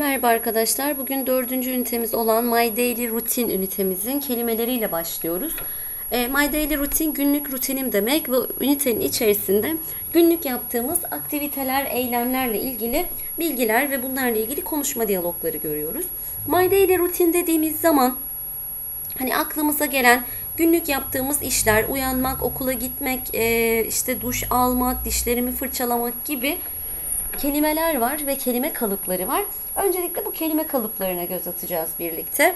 Merhaba arkadaşlar. Bugün dördüncü ünitemiz olan My Daily Routine ünitemizin kelimeleriyle başlıyoruz. E, My Daily Routine günlük rutinim demek ve ünitenin içerisinde günlük yaptığımız aktiviteler, eylemlerle ilgili bilgiler ve bunlarla ilgili konuşma diyalogları görüyoruz. My Daily Routine dediğimiz zaman hani aklımıza gelen günlük yaptığımız işler, uyanmak, okula gitmek, e, işte duş almak, dişlerimi fırçalamak gibi kelimeler var ve kelime kalıpları var. Öncelikle bu kelime kalıplarına göz atacağız birlikte.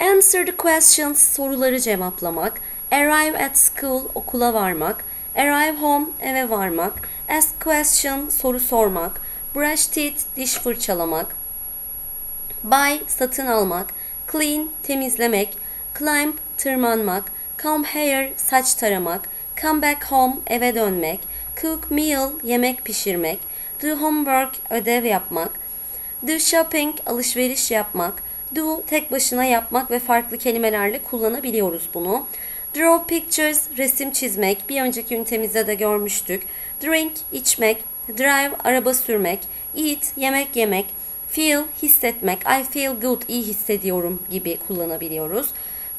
Answer the questions soruları cevaplamak. Arrive at school okula varmak. Arrive home eve varmak. Ask question soru sormak. Brush teeth diş fırçalamak. Buy satın almak. Clean temizlemek. Climb tırmanmak. Come here saç taramak. Come back home eve dönmek. Cook meal yemek pişirmek. Do homework ödev yapmak. Do shopping alışveriş yapmak. Do tek başına yapmak ve farklı kelimelerle kullanabiliyoruz bunu. Draw pictures resim çizmek. Bir önceki ünitemizde de görmüştük. Drink içmek. Drive araba sürmek. Eat yemek yemek. Feel hissetmek. I feel good iyi hissediyorum gibi kullanabiliyoruz.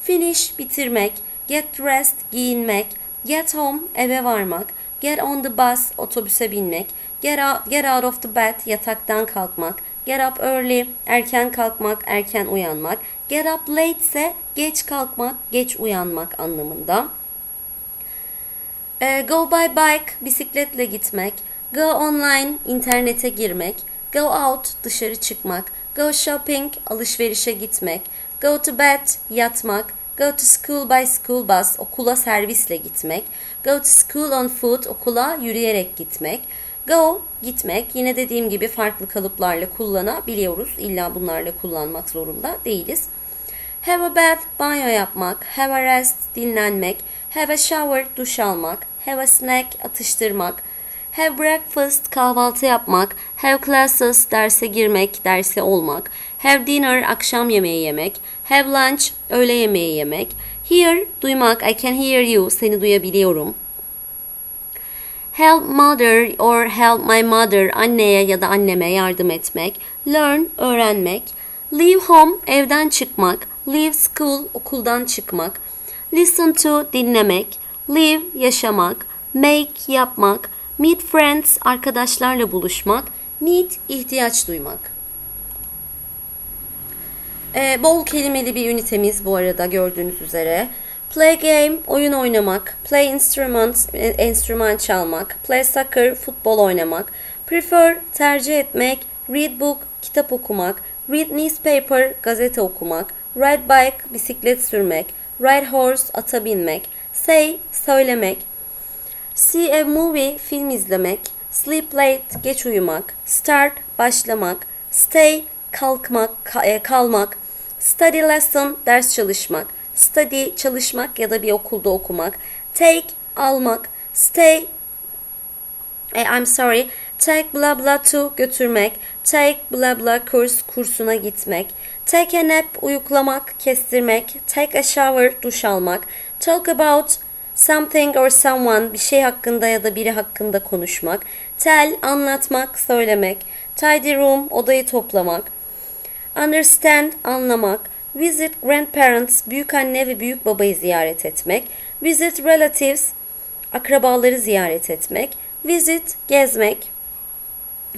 Finish bitirmek. Get dressed giyinmek. Get home eve varmak. Get on the bus otobüse binmek. Get out, get out of the bed yataktan kalkmak. Get up early erken kalkmak, erken uyanmak. Get up late ise geç kalkmak, geç uyanmak anlamında. Ee, go by bike bisikletle gitmek. Go online internete girmek. Go out dışarı çıkmak. Go shopping alışverişe gitmek. Go to bed yatmak. Go to school by school bus okula servisle gitmek. Go to school on foot okula yürüyerek gitmek. Go gitmek yine dediğim gibi farklı kalıplarla kullanabiliyoruz. İlla bunlarla kullanmak zorunda değiliz. Have a bath banyo yapmak. Have a rest dinlenmek. Have a shower duş almak. Have a snack atıştırmak. Have breakfast kahvaltı yapmak. Have classes derse girmek, derse olmak. Have dinner akşam yemeği yemek. Have lunch öğle yemeği yemek. Hear duymak. I can hear you seni duyabiliyorum. Help mother or help my mother anneye ya da anneme yardım etmek. Learn öğrenmek. Leave home evden çıkmak. Leave school okuldan çıkmak. Listen to dinlemek. Live yaşamak. Make yapmak. Meet friends arkadaşlarla buluşmak. Need ihtiyaç duymak. Ee, bol kelimeli bir ünitemiz bu arada gördüğünüz üzere. Play game, oyun oynamak. Play instrument, e, enstrüman çalmak. Play soccer, futbol oynamak. Prefer, tercih etmek. Read book, kitap okumak. Read newspaper, gazete okumak. Ride bike, bisiklet sürmek. Ride horse, ata binmek. Say, söylemek. See a movie, film izlemek. Sleep late, geç uyumak. Start, başlamak. Stay, kalkmak, ka- e, kalmak. Study lesson, ders çalışmak. Study, çalışmak ya da bir okulda okumak. Take, almak. Stay, e, I'm sorry. Take blah blah to götürmek. Take blah blah kurs kursuna gitmek. Take a nap uyuklamak, kestirmek. Take a shower duş almak. Talk about something or someone bir şey hakkında ya da biri hakkında konuşmak. Tell anlatmak, söylemek. Tidy room odayı toplamak. Understand anlamak. Visit grandparents büyük anne ve büyük babayı ziyaret etmek. Visit relatives akrabaları ziyaret etmek. Visit gezmek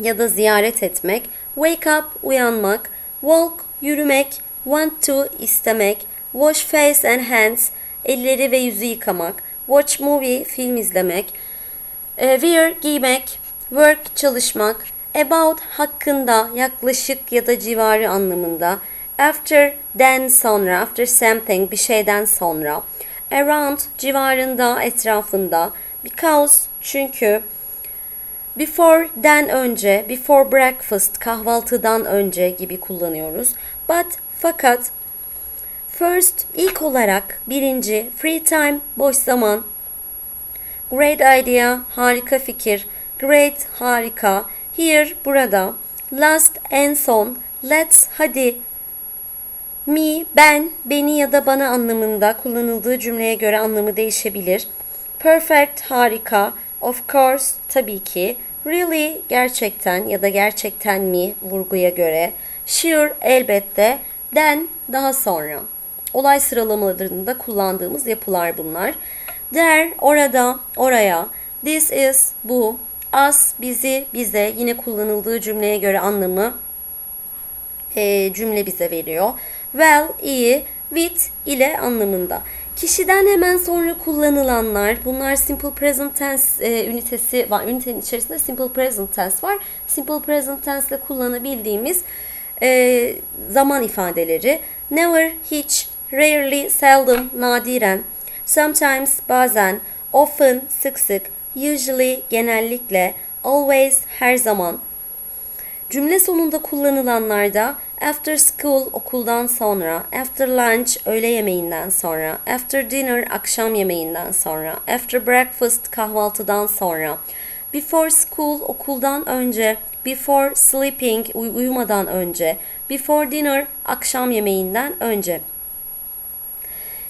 ya da ziyaret etmek. Wake up uyanmak. Walk yürümek. Want to istemek. Wash face and hands elleri ve yüzü yıkamak. Watch movie film izlemek. E, wear giymek. Work çalışmak. About hakkında yaklaşık ya da civarı anlamında. After den sonra. After something bir şeyden sonra. Around civarında etrafında. Because çünkü. Before'den önce, before breakfast, kahvaltıdan önce gibi kullanıyoruz. But, fakat, first, ilk olarak, birinci, free time, boş zaman, great idea, harika fikir, great, harika, here, burada, last, en son, let's, hadi, me, ben, beni ya da bana anlamında kullanıldığı cümleye göre anlamı değişebilir. Perfect, harika, of course, tabii ki, Really gerçekten ya da gerçekten mi vurguya göre. Sure elbette. Then daha sonra. Olay sıralamalarında kullandığımız yapılar bunlar. There orada, oraya. This is bu. Us bizi, bize yine kullanıldığı cümleye göre anlamı e, cümle bize veriyor. Well, iyi, with ile anlamında. Kişiden hemen sonra kullanılanlar, bunlar simple present tense e, ünitesi var. Ünitenin içerisinde simple present tense var. Simple present tense ile kullanabildiğimiz e, zaman ifadeleri. Never, hiç, rarely, seldom, nadiren, sometimes, bazen, often, sık sık, usually, genellikle, always, her zaman, Cümle sonunda kullanılanlarda after school okuldan sonra, after lunch öğle yemeğinden sonra, after dinner akşam yemeğinden sonra, after breakfast kahvaltıdan sonra, before school okuldan önce, before sleeping uy- uyumadan önce, before dinner akşam yemeğinden önce.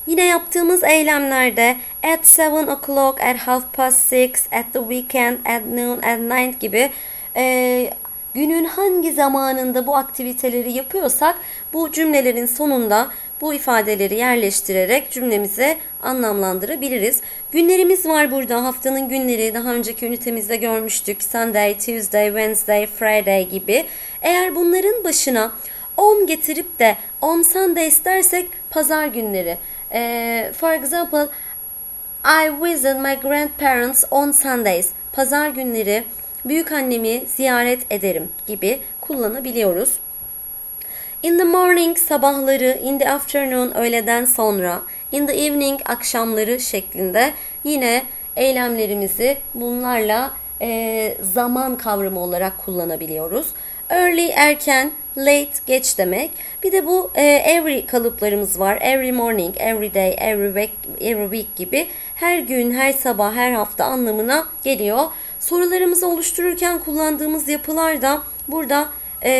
Yine yaptığımız eylemlerde at 7 o'clock, at half past 6, at the weekend, at noon, at night gibi e, günün hangi zamanında bu aktiviteleri yapıyorsak bu cümlelerin sonunda bu ifadeleri yerleştirerek cümlemize anlamlandırabiliriz. Günlerimiz var burada. Haftanın günleri daha önceki ünitemizde görmüştük. Sunday, Tuesday, Wednesday, Friday gibi. Eğer bunların başına on getirip de on Sundays dersek pazar günleri. Ee, for example, I visit my grandparents on Sundays. Pazar günleri büyük annemi ziyaret ederim gibi kullanabiliyoruz. In the morning sabahları, in the afternoon öğleden sonra, in the evening akşamları şeklinde yine eylemlerimizi bunlarla e, zaman kavramı olarak kullanabiliyoruz. Early erken, late geç demek. Bir de bu e, every kalıplarımız var. Every morning, every day, every week, every week gibi her gün, her sabah, her hafta anlamına geliyor. Sorularımızı oluştururken kullandığımız yapılar da burada e,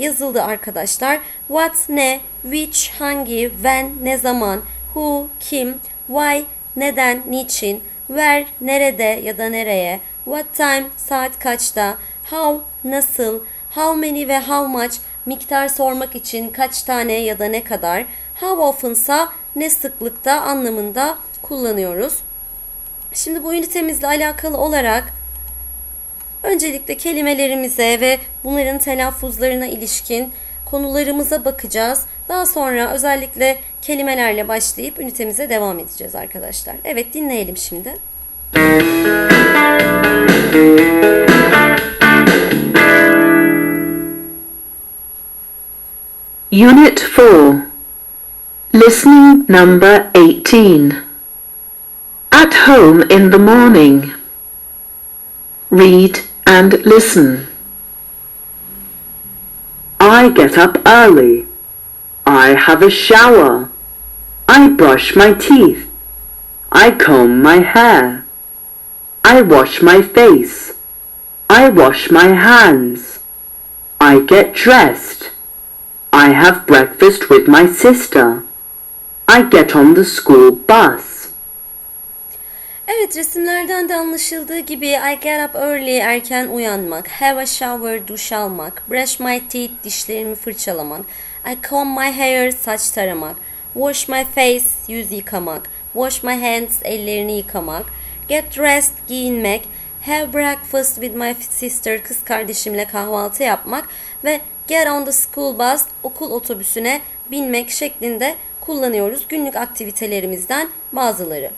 yazıldı arkadaşlar. What ne, which, hangi, when, ne zaman, who, kim, why, neden, niçin, where, nerede ya da nereye, what time, saat kaçta, how, nasıl, how many ve how much, miktar sormak için kaç tane ya da ne kadar, how often'sa ne sıklıkta anlamında kullanıyoruz. Şimdi bu ünitemizle alakalı olarak öncelikle kelimelerimize ve bunların telaffuzlarına ilişkin konularımıza bakacağız. Daha sonra özellikle kelimelerle başlayıp ünitemize devam edeceğiz arkadaşlar. Evet dinleyelim şimdi. Unit 4 Listening number 18 At home in the morning Read and listen. I get up early. I have a shower. I brush my teeth. I comb my hair. I wash my face. I wash my hands. I get dressed. I have breakfast with my sister. I get on the school bus. Evet resimlerden de anlaşıldığı gibi I get up early erken uyanmak, have a shower duş almak, brush my teeth dişlerimi fırçalamak, I comb my hair saç taramak, wash my face yüz yıkamak, wash my hands ellerini yıkamak, get dressed giyinmek, have breakfast with my sister kız kardeşimle kahvaltı yapmak ve get on the school bus okul otobüsüne binmek şeklinde kullanıyoruz günlük aktivitelerimizden bazıları.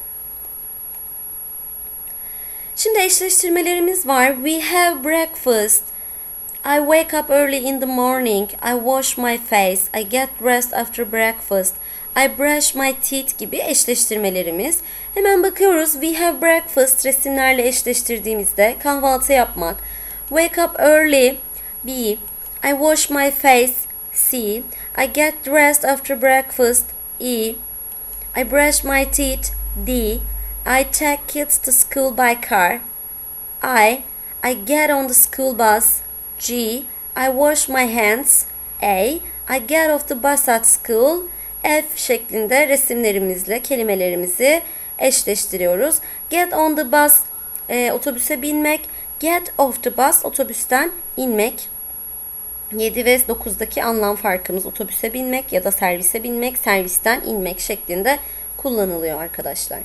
Şimdi eşleştirmelerimiz var. We have breakfast. I wake up early in the morning. I wash my face. I get dressed after breakfast. I brush my teeth gibi eşleştirmelerimiz. Hemen bakıyoruz. We have breakfast resimlerle eşleştirdiğimizde kahvaltı yapmak. Wake up early. B. I wash my face. C. I get dressed after breakfast. E. I brush my teeth. D. I take kids to school by car. I I get on the school bus. G I wash my hands. A I get off the bus at school. F şeklinde resimlerimizle kelimelerimizi eşleştiriyoruz. Get on the bus e, otobüse binmek. Get off the bus otobüsten inmek. 7 ve 9'daki anlam farkımız otobüse binmek ya da servise binmek, servisten inmek şeklinde kullanılıyor arkadaşlar.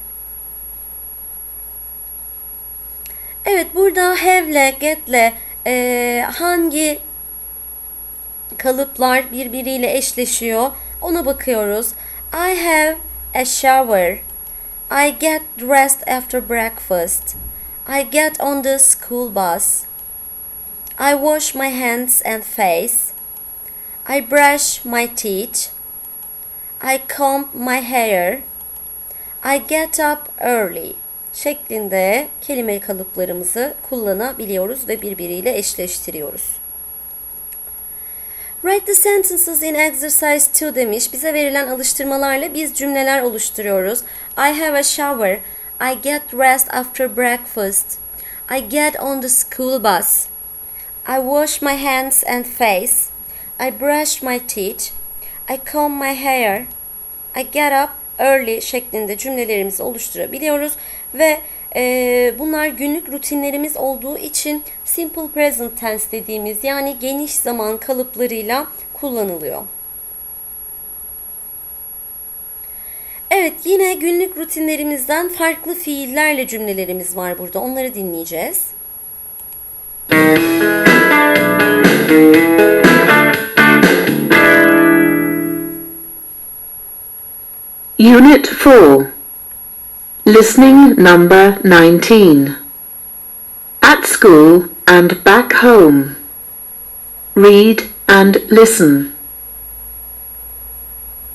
Evet burada have'le, get'le eee, hangi kalıplar birbiriyle eşleşiyor ona bakıyoruz. I have a shower. I get dressed after breakfast. I get on the school bus. I wash my hands and face. I brush my teeth. I comb my hair. I get up early şeklinde kelime kalıplarımızı kullanabiliyoruz ve birbiriyle eşleştiriyoruz. Write the sentences in exercise 2 demiş. Bize verilen alıştırmalarla biz cümleler oluşturuyoruz. I have a shower. I get dressed after breakfast. I get on the school bus. I wash my hands and face. I brush my teeth. I comb my hair. I get up early şeklinde cümlelerimizi oluşturabiliyoruz ve e, bunlar günlük rutinlerimiz olduğu için simple present tense dediğimiz yani geniş zaman kalıplarıyla kullanılıyor. Evet yine günlük rutinlerimizden farklı fiillerle cümlelerimiz var burada. Onları dinleyeceğiz. Unit 4 Listening number 19 At school and back home Read and listen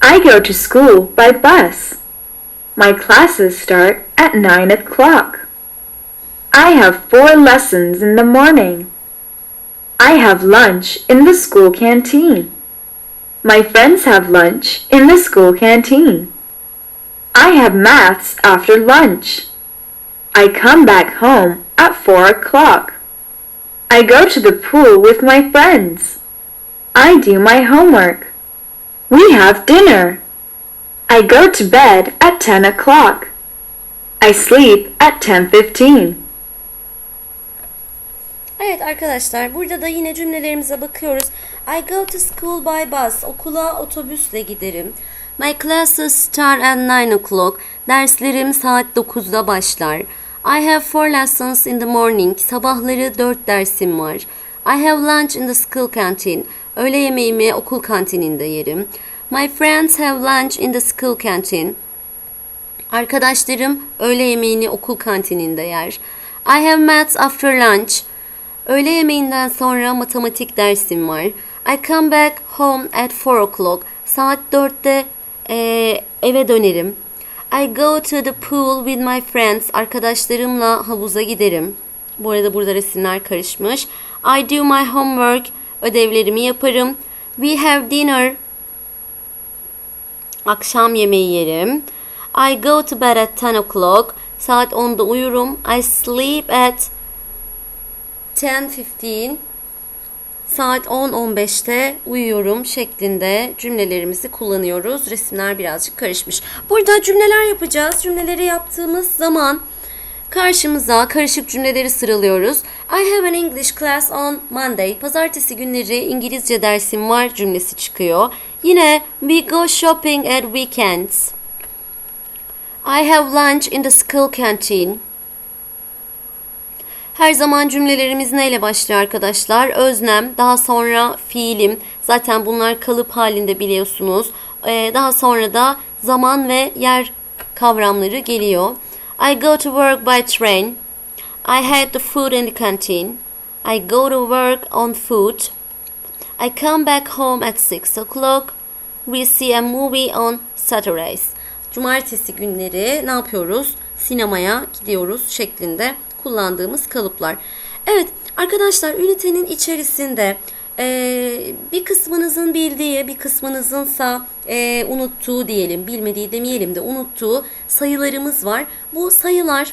I go to school by bus. My classes start at 9 o'clock. I have four lessons in the morning. I have lunch in the school canteen. My friends have lunch in the school canteen. I have maths after lunch. I come back home at 4 o'clock. I go to the pool with my friends. I do my homework. We have dinner. I go to bed at 10 o'clock. I sleep at 10:15. Evet arkadaşlar burada da yine cümlelerimize bakıyoruz. I go to school by bus. Okula otobüsle giderim. My classes start at 9 o'clock. Derslerim saat 9'da başlar. I have four lessons in the morning. Sabahları 4 dersim var. I have lunch in the school canteen. Öğle yemeğimi okul kantininde yerim. My friends have lunch in the school canteen. Arkadaşlarım öğle yemeğini okul kantininde yer. I have maths after lunch. Öğle yemeğinden sonra matematik dersim var. I come back home at 4 o'clock. Saat 4'te eee, eve dönerim. I go to the pool with my friends. Arkadaşlarımla havuza giderim. Bu arada burada resimler karışmış. I do my homework. Ödevlerimi yaparım. We have dinner. Akşam yemeği yerim. I go to bed at 10 o'clock. Saat 10'da uyurum. I sleep at 10.15 saat 10-15'te uyuyorum şeklinde cümlelerimizi kullanıyoruz. Resimler birazcık karışmış. Burada cümleler yapacağız. Cümleleri yaptığımız zaman karşımıza karışık cümleleri sıralıyoruz. I have an English class on Monday. Pazartesi günleri İngilizce dersim var cümlesi çıkıyor. Yine we go shopping at weekends. I have lunch in the school canteen. Her zaman cümlelerimiz neyle başlıyor arkadaşlar? Öznem, daha sonra fiilim. Zaten bunlar kalıp halinde biliyorsunuz. Ee, daha sonra da zaman ve yer kavramları geliyor. I go to work by train. I had the food in the canteen. I go to work on foot. I come back home at 6 o'clock. We see a movie on Saturdays. Cumartesi günleri ne yapıyoruz? Sinemaya gidiyoruz şeklinde kullandığımız kalıplar. Evet arkadaşlar ünitenin içerisinde eee, bir kısmınızın bildiği bir kısmınızınsa eee, unuttuğu diyelim bilmediği demeyelim de unuttuğu sayılarımız var. Bu sayılar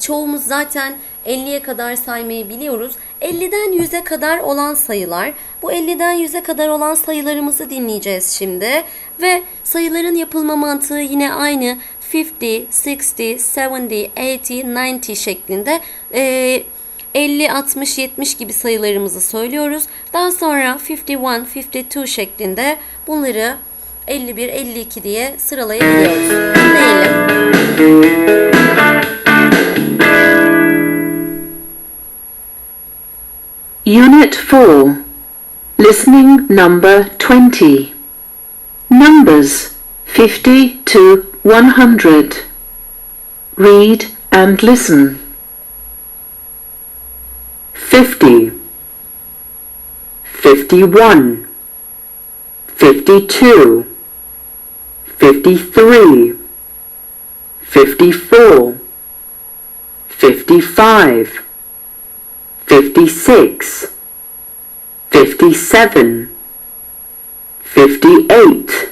Çoğumuz zaten 50'ye kadar saymayı biliyoruz. 50'den 100'e kadar olan sayılar. Bu 50'den 100'e kadar olan sayılarımızı dinleyeceğiz şimdi. Ve sayıların yapılma mantığı yine aynı. 50, 60, 70, 80, 90 şeklinde. Ee, 50, 60, 70 gibi sayılarımızı söylüyoruz. Daha sonra 51, 52 şeklinde bunları 51, 52 diye sıralayabiliyoruz. Dinleyelim. Unit 4. Listening number 20. Numbers 50 to 100. Read and listen. 50 51 52 53 54 55 56 57 58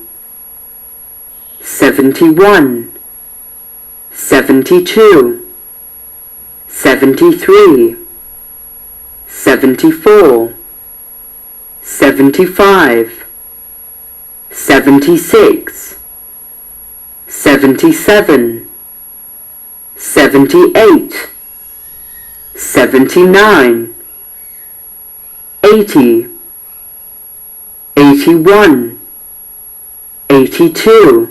71 72 73 74 75 76 77 78 79 80 81 82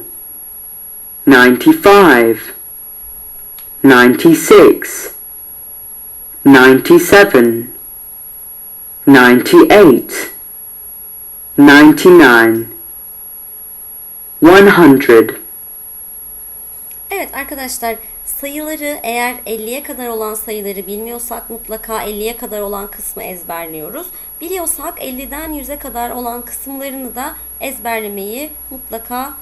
95 96 97 98 99 100 Evet arkadaşlar sayıları eğer 50'ye kadar olan sayıları bilmiyorsak mutlaka 50'ye kadar olan kısmı ezberliyoruz. Biliyorsak 50'den 100'e kadar olan kısımlarını da ezberlemeyi mutlaka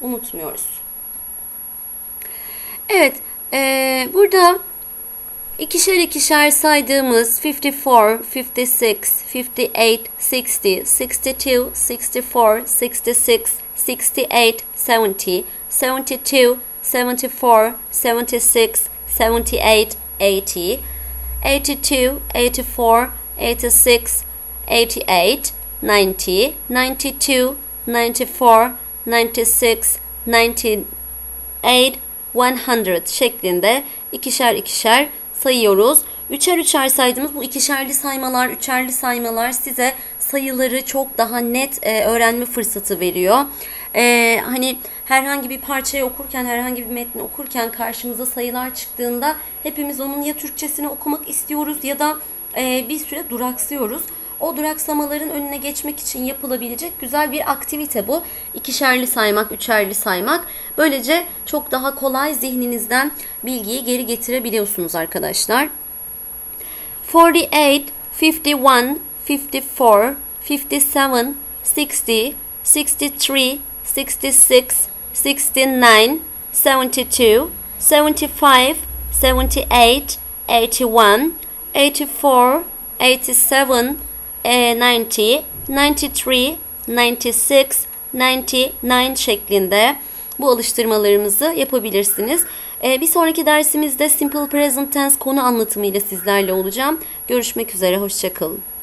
unutmuyoruz. Evet eee, burada ikişer ikişer saydığımız 54, 56, 58, 60, 62, 64, 66, 68, 70, 72, 74, 76, 78, 80, 82, 84, 86, 88, 90, 92, 94, 96, 98, 100 şeklinde ikişer ikişer sayıyoruz. Üçer üçer saydığımız bu ikişerli saymalar, üçerli saymalar size sayıları çok daha net e, öğrenme fırsatı veriyor. E, hani herhangi bir parçayı okurken, herhangi bir metni okurken karşımıza sayılar çıktığında hepimiz onun ya Türkçesini okumak istiyoruz ya da e, bir süre duraksıyoruz. O duraksamaların önüne geçmek için yapılabilecek güzel bir aktivite bu. İkişerli saymak, üçerli saymak. Böylece çok daha kolay zihninizden bilgiyi geri getirebiliyorsunuz arkadaşlar. 48, 51, 54, 57, 60, 63, 66, 69, 72, 75, 78, 81, 84, 87, eh, 90, 93, 96, 99 şeklinde bu alıştırmalarımızı yapabilirsiniz. Eh, Bir sonraki dersimizde Simple Present Tense konu anlatımıyla sizlerle olacağım. Görüşmek üzere, hoşçakalın.